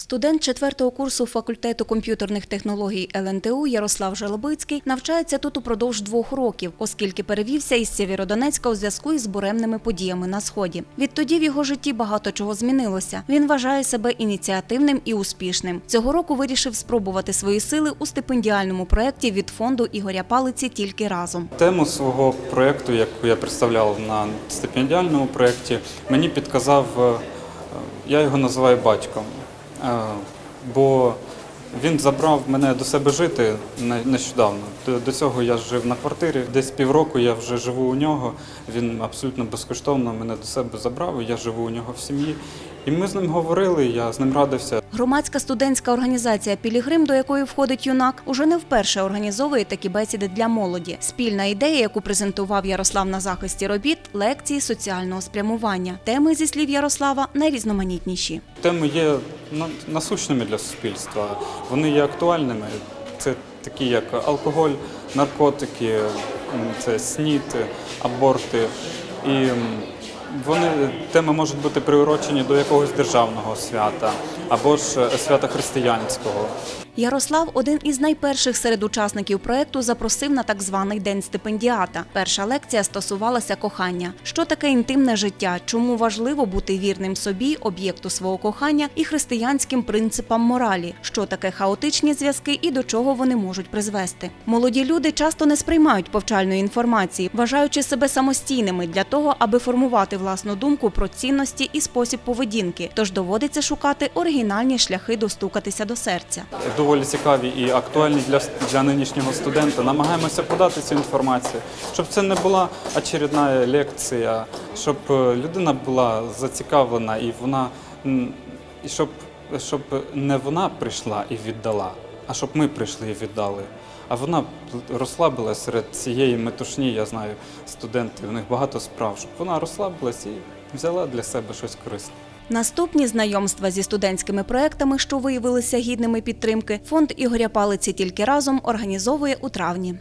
Студент четвертого курсу факультету комп'ютерних технологій ЛНТУ Ярослав Желобицький навчається тут упродовж двох років, оскільки перевівся із Сєвєродонецька у зв'язку із буремними подіями на сході. Відтоді в його житті багато чого змінилося. Він вважає себе ініціативним і успішним. Цього року вирішив спробувати свої сили у стипендіальному проєкті від фонду Ігоря Палиці тільки разом. Тему свого проєкту, яку я представляв на стипендіальному проєкті, мені підказав, е, я його називаю батьком, бо він забрав мене до себе жити не- нещодавно. До цього я жив на квартирі, десь півроку я вже живу у нього. Він абсолютно безкоштовно мене до себе забрав, я живу у нього в сім'ї. І ми з ним говорили, я з ним радився. Громадська студентська організація Пілігрим, до якої входить юнак, уже не вперше організовує такі бесіди для молоді. Спільна ідея, яку презентував Ярослав на захисті робіт лекції соціального спрямування. Теми зі слів Ярослава найрізноманітніші. Теми є насущними для суспільства, вони є актуальними. Це такі як алкоголь, наркотики, це снід, аборти. І вони теми можуть бути приурочені до якогось державного свята або ж е, свята християнського. Ярослав, один із найперших серед учасників проекту, запросив на так званий день стипендіата. Перша лекція стосувалася кохання. Що таке інтимне життя? Чому важливо бути вірним собі, об'єкту свого кохання і християнським принципам моралі? Що таке хаотичні зв'язки і до чого вони можуть призвести? Молоді люди часто не сприймають повчальної інформації, вважаючи себе самостійними для того, аби формувати власну думку про цінності і спосіб поведінки. Тож доводиться шукати оригінальні шляхи достукатися до серця. Доволі цікаві і актуальні для, для нинішнього студента. Намагаємося подати цю інформацію, щоб це не була очередна лекція, щоб е, людина була зацікавлена і вона щоб, щоб не вона прийшла і віддала, а щоб ми прийшли і віддали. А вона розслабилась серед цієї метушні, я знаю, студенти, в них багато справ, щоб вона розслабилась і взяла для себе щось корисне. Наступні знайомства зі студентськими проектами, що виявилися гідними підтримки, фонд Ігоря Палиці тільки разом організовує у травні.